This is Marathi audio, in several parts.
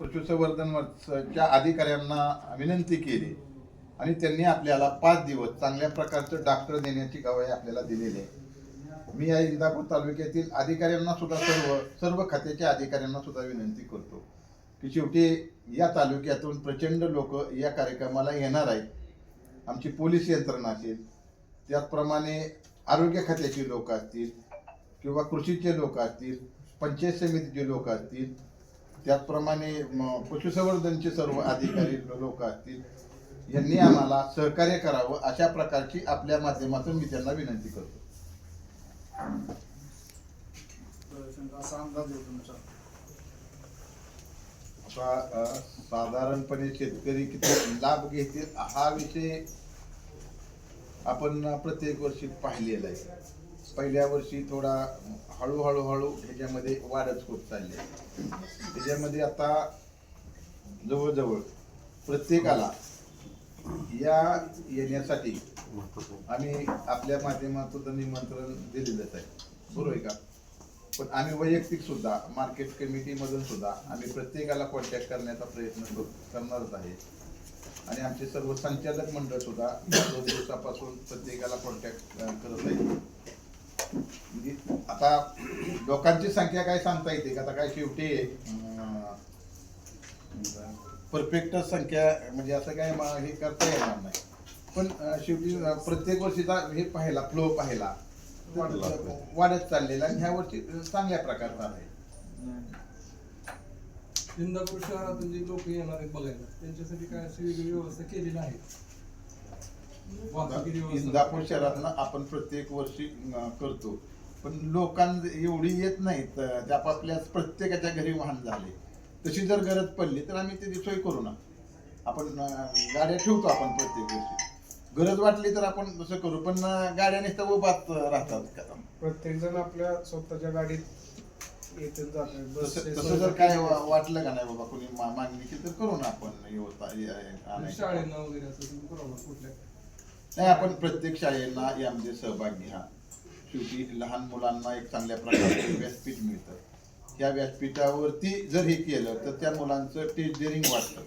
पशुसंवर्धनच्या अधिकाऱ्यांना विनंती केली आणि त्यांनी आपल्याला पाच दिवस चांगल्या प्रकारचं डॉक्टर देण्याची गवाही आपल्याला दिलेली आहे. मी या इंदापूर तालुक्यातील अधिकाऱ्यांना सुद्धा सर्व सर्व खात्याच्या अधिकाऱ्यांना सुद्धा विनंती करतो की शेवटी या तालुक्यातून प्रचंड लोक या कार्यक्रमाला येणार आहेत. आमची पोलीस यंत्रणा असेल त्याचप्रमाणे आरोग्य खात्याची लोक असतील किंवा कृषीचे लोक असतील पंचायत समितीचे लोक असतील त्याचप्रमाणे पशुसंवर्धनचे सर्व अधिकारी लोक असतील यांनी आम्हाला सहकार्य करावं अशा प्रकारची आपल्या माध्यमातून मी त्यांना विनंती करतो. असा तुमचा आता साधारणपणे शेतकरी किती लाभ घेतील हा विषय आपण प्रत्येक वर्षी पाहिलेला आहे. पहिल्या वर्षी थोडा हळूहळू हळू ह्याच्यामध्ये वाढच होत चालली. आहे त्याच्यामध्ये आता जवळजवळ प्रत्येकाला या येण्यासाठी आम्ही आपल्या माध्यमातून निमंत्रण दिलेलंच आहे. बरोबर आहे का? पण आम्ही वैयक्तिक सुद्धा मार्केट कमिटीमधून सुद्धा आम्ही प्रत्येकाला कॉन्टॅक्ट करण्याचा प्रयत्न करणारच आहे. आणि आमचे सर्व संचालक मंडळ सुद्धा दोन दिवसापासून प्रत्येकाला कॉन्टॅक्ट करत आहे आता लोकांची संख्या काय सांगता येते का? आता काय शेवटी परफेक्ट संख्या म्हणजे असं काय हे करता येणार नाही. पण शेवटी प्रत्येक वर्षीचा हे पाहिला फ्लो पाहिला वाढत चाललेला आणि ह्या वर्षी चांगल्या प्रकारचा आहे. इंदापूर शहरातून जे लोक येणार आहेत बघायला. त्यांच्यासाठी काय अशी वेगळी व्यवस्था केलेली आहे. इंदापूर शहरातनं आपण प्रत्येक वर्षी करतो. पण लोकांना एवढी येत नाहीत आपापल्या प्रत्येकाच्या घरी वाहन झाले. तशी जर गरज पडली तर आम्ही त्याची सोय करू ना. आपण गाड्या ठेवतो आपण प्रत्येक वर्षी. गरज वाटली तर आपण तसं करू पण गाड्या नुसतं उभाच राहतात. का प्रत्येक जण आपल्या स्वतःच्या गाडीत येते तसं जर काय वा- वाटलं का नाही बाबा कोणी मागणी केली तर करू ना आपण. शाळेनं वगैरे असं तुम्ही बरोबर कुठल्या नाही आपण प्रत्येक शाळेला यामध्ये सहभाग घ्या शेवटी लहान मुलांना एक चांगल्या प्रकारचे व्यासपीठ मिळतं. या व्यासपीठावरती जर हे केलं तर त्या मुलांचं टेजरिंग वाढतं.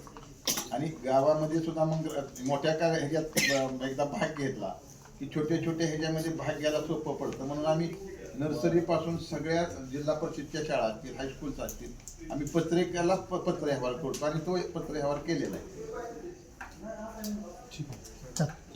आणि गावामध्ये सुद्धा मग मोठ्या का ह्याच्यात एकदा भाग घेतला की छोटे छोटे ह्याच्यामध्ये भाग घ्यायला सोपं पडतं. म्हणून आम्ही नर्सरीपासून सगळ्या जिल्हा परिषदच्या शाळा असतील हायस्कूल्स असतील आम्ही पत्रिकेला प- पत्र अहवाल करतो. आणि तो पत्र अहवाल केलेला आहे. ठीक आहे.